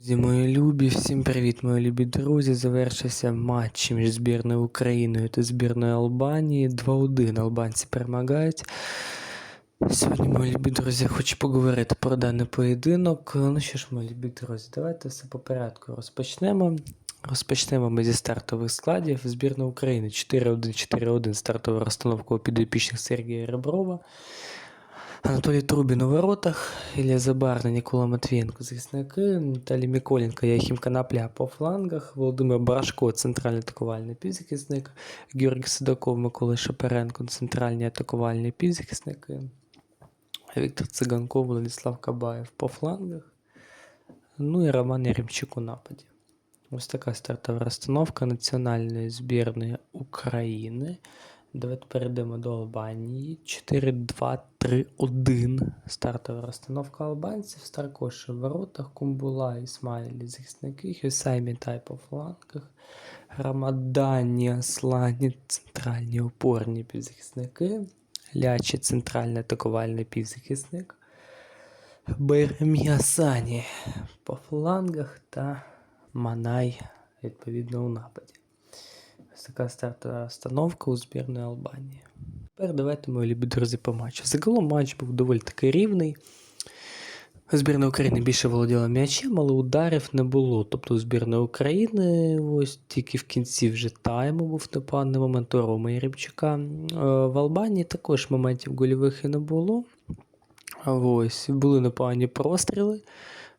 Друзі, мої любі, всім привіт, мої любі друзі. Завершився матч між збірною Україною та збірною Албанії. 2-1 албанці перемагають. Сьогодні, мої любі друзі, хочу поговорити про даний поєдинок. Ну що ж, мої любі друзі, давайте все по порядку розпочнемо. Розпочнемо ми зі стартових складів. Збірна України 4-1-4-1 стартова розстановка у підопічних Сергія Реброва. Анатолій Трубін у воротах, Ілля Забарна, Нікола Матвієнко, захисники, Наталій Міколенко, Яхім Канапля по флангах, Володимир Брашко, центральний атакувальний півзахисник, Георгій Судаков, Микола Шаперенко, центральні атакувальні півзахисники, Віктор Циганков, Владислав Кабаєв по флангах, ну і Роман Яремчук у нападі. Ось така стартова розстановка національної збірної України. Давайте перейдемо до Албанії. 4-2-3-1. Стартова розстановка албанців. Старкош в воротах, Кумбула, Ісмайлі, захисники, Хюсай Мітай по флангах. Рамадані, Аслані, центральні опорні півзахисники. Лячі, центральний атакувальний півзахисник. Байрамі Асані по флангах та Манай, відповідно, у нападі. Така стартова розстановка у збірної Албанії. Тепер давайте, мої любі друзі, по матчу. Загалом матч був доволі таки рівний. Збірна України більше володіла м'ячем, але ударів не було. Тобто збірної України ось тільки в кінці вже тайму був непоганий момент у Роми Рибчука. Е, В Албанії також моментів гольових і не було. Ось, були непогані простріли,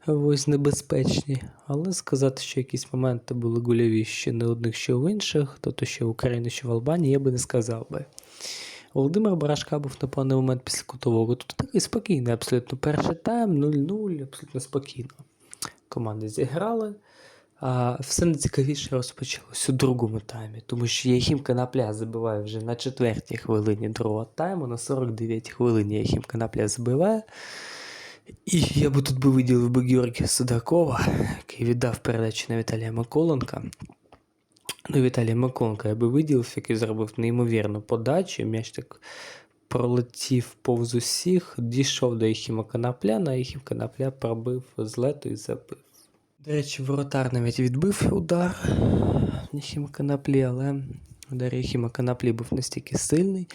ось небезпечні. Але сказати, що якісь моменти були гольові ще не одних, що в інших, тобто що в Україні, що в Албанії, я би не сказав би. Володимир Барашка був на певний момент після кутового. Тут такий спокійний, абсолютно перший тайм, 0-0, абсолютно спокійно. Команди зіграли. А все найцікавіше розпочалось у другому таймі, тому що Яхім Канапля забиває вже на четвертій хвилині другого тайму, на 49-й хвилині Яхім Канапля забиває. І я би тут би виділив би Георгія Судакова, який віддав передачу на Віталія Миколенка. Ну, Віталія Миколенка я би виділив, який зробив неймовірну подачу. М'яч так пролетів повз усіх, дійшов до Єхіма Канапля, на Єхім Канапля пробив з лету і забив. До речі, воротар навіть відбив удар Єхіма Канаплі, але удар Єхіма Канаплі був настільки сильний.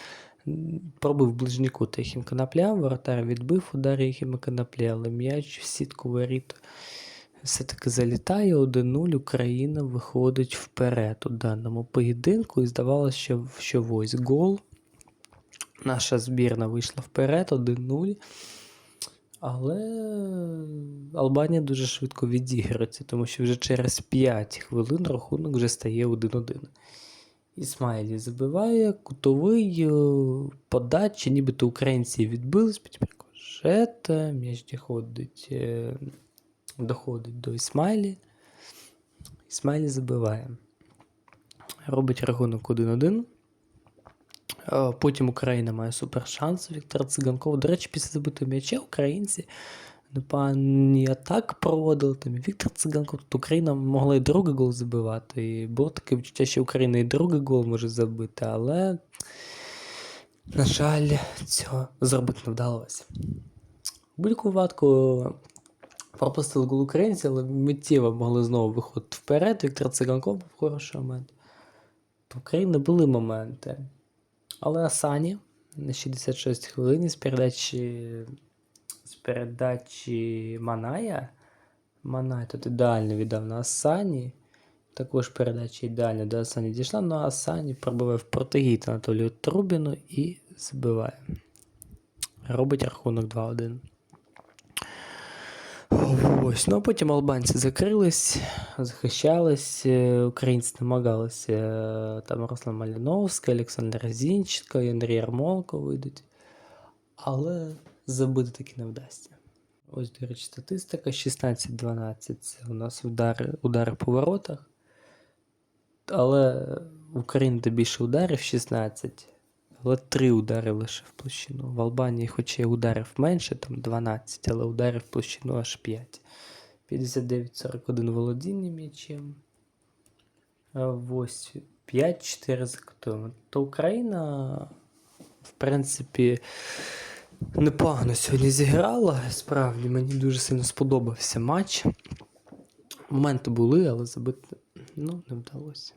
Пробив ближній кут Єхім Канапля, воротар відбив удар Єхіма Канаплі, але м'яч в сітку воріт все-таки залітає 1-0, Україна виходить вперед у даному поєдинку. І здавалося, що, що ось гол. Наша збірна вийшла вперед 1-0. Але Албанія дуже швидко відіграється, тому що вже через 5 хвилин рахунок вже стає 1-1. Ісмайлі забиває, кутовий е, подача, нібито українці відбились, потім рикошета, м'яч доходить, е, доходить до Ісмайлі. Ісмайлі забиває. Робить рахунок 1-1. Е, Потім Україна має супершанс. Віктор Циганков. До речі, після забитого м'яча українці непогані атак проводили. Там і Віктор Циганков. Тут Україна могла і другий гол забивати. І було таке відчуття, що Україна і другий гол може забити, але, на жаль, цього зробити не вдалося. Будь-якому випадку пропустили гол українці, але миттєво могли знову виходити вперед. Віктор Циганков був хороший момент. В України були моменти. Але Асані на 66 хвилині з передачі передачі Маная. Манай тут ідеально віддав на Асані. Також передача ідеально до Асані дійшла, але Асані пробиває в протигіт Анатолію Трубіну і забиває. Робить рахунок 2-1. Ось, ну а потім албанці закрились, захищались, е, українці намагалися. е, Там Руслан Маліновський, Олександр Зінченко Андрій Ярмолко вийдуть. Але забити таки не вдасться. Ось, до речі, статистика 16-12 це у нас удари, удари по воротах. Але де більше ударів 16, але 3 удари лише в площину. В Албанії, хоч і ударів менше, там 12, але ударів в площину аж 5. 59-41 володіння м'ячем. Ось 5-4 за кутовими. То Україна, в принципі, непогано сьогодні зіграла. Справді, мені дуже сильно сподобався матч. Моменти були, але забити ну, не вдалося.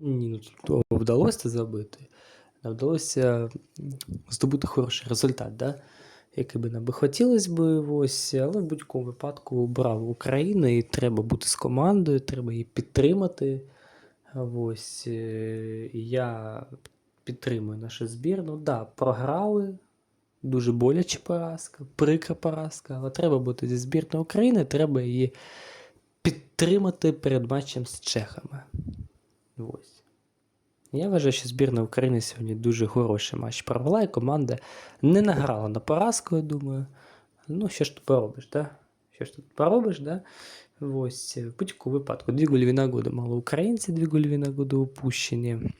Ні, ну то вдалося забити. Не вдалося здобути хороший результат, да? який би нам би хотілося би, ось, але в будь-якому випадку брав Україну, і треба бути з командою, треба її підтримати. Ось, е, я підтримую нашу збірну. Да, програли. Дуже боляча поразка, прикра поразка, але треба бути зі збірною України, треба її підтримати перед матчем з чехами. Ось. Я вважаю, що збірна України сьогодні дуже хороший матч провела, і команда не награла на поразку, я думаю. Ну, що ж тут поробиш, да? Що ж тут поробиш, да? Ось, в будь-якому випадку. Дві гольові нагоди мали українці, дві гольові нагоди упущені.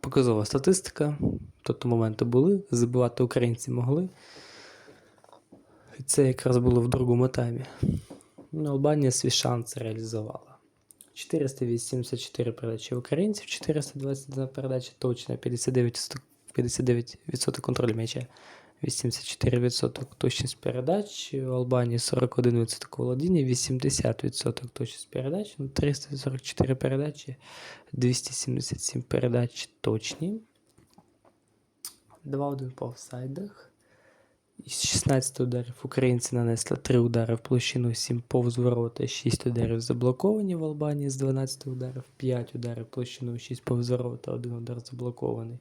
Показова статистика. Тобто моменти були, забивати українці могли. І це якраз було в другому таймі. Ну, Албанія свій шанс реалізувала. 484 передачі українців, 421 передача точна, 59%, 59% контролю м'яча, 84% точність передач, у Албанії 41% володіння, 80% точність передач, ну, 344 передачі, 277 передач точні. 2-1 по офсайдах. Із 16 ударів українці нанесли 3 удари в площину, 7 повз ворота, 6 ударів заблоковані в Албанії з 12 ударів, 5 ударів в площину, 6 повз ворота, 1 удар заблокований.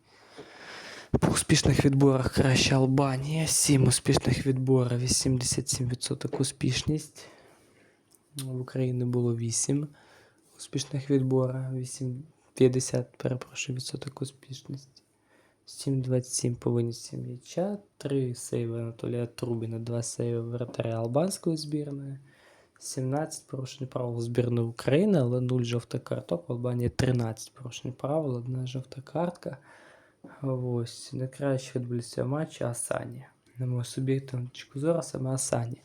По успішних відборах краща Албанія, 7 успішних відборів, 87% успішність. В Україні було 8 успішних відборів, 8, 50, перепрошую, відсоток успішності. 7-27 по винесу м'яча, 3 сейви Анатолія Трубіна, 2 сейви вратаря албанської збірної, 17 порушень правил збірної України, але 0 жовтих карток. В Албанії 13 порушень правил, одна жовта картка. Ось, найкращий футболіст цього матчу Асані. На мою суб'єктивну точку зору, саме Асані.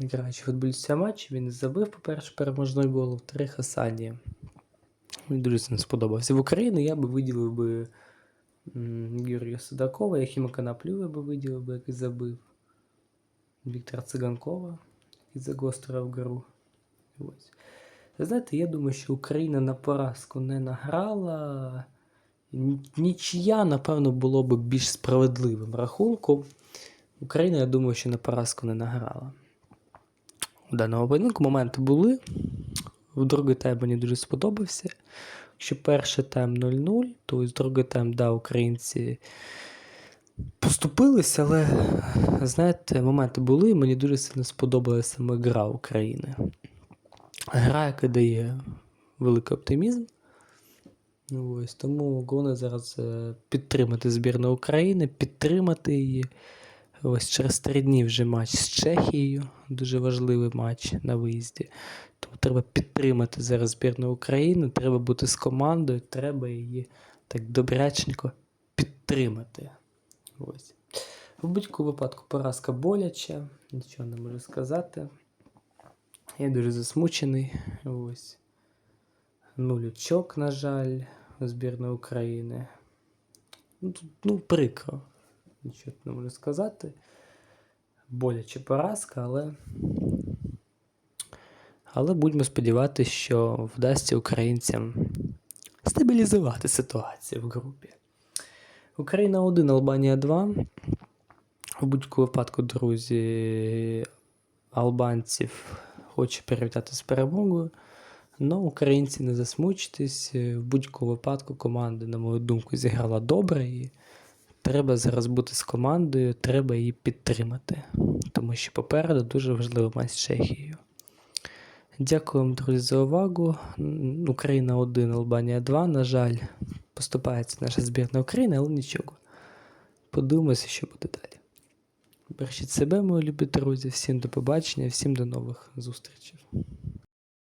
Найкращий футболіст цього матчу, він забив, по-перше, переможний гол, во-вторых, Асані. Мені дуже не сподобався. В Україні я би виділив би Юрія Судакова, Яхіма Коноплю я би виділив би, який забив. Віктора Циганкова, який загострив гру. Ось. Знаєте, я думаю, що Україна на поразку не награла. Ні- Нічия, напевно, було б більш справедливим рахунком. Україна, я думаю, що на поразку не награла. У даному поєдинку моменти були. В другий тайм мені дуже сподобався. Якщо перший тайм 0-0, то ось другий тайм, да, українці поступилися, але знаєте, моменти були, і мені дуже сильно сподобалася саме гра України. Гра, яка дає великий оптимізм. Ну, ось, тому головне зараз е, підтримати збірну України, підтримати її. Ось через три дні вже матч з Чехією. Дуже важливий матч на виїзді. Тому треба підтримати зараз збірну України, треба бути з командою, треба її так добряченько підтримати. Ось. В будь-якому випадку поразка боляча, нічого не можу сказати. Я дуже засмучений. Ось. Нуль очок, на жаль, у збірної України. Ну, ну, прикро. Нічого не можу сказати. Боляча поразка, але. Але будьмо сподіватися, що вдасться українцям стабілізувати ситуацію в групі. Україна 1, Албанія 2. У будь-якому випадку, друзі, албанців хочу привітати з перемогою. Ну, українці не засмучтесь. В будь-якому випадку команда, на мою думку, зіграла добре. І треба зараз бути з командою, треба її підтримати. Тому що попереду дуже важливий матч з Чехією. Дякую вам, друзі, за увагу. Україна 1, Албанія 2. На жаль, поступається наша збірна України, але нічого. Подивимося, що буде далі. Бережіть себе, мої любі друзі. Всім до побачення, всім до нових зустрічей.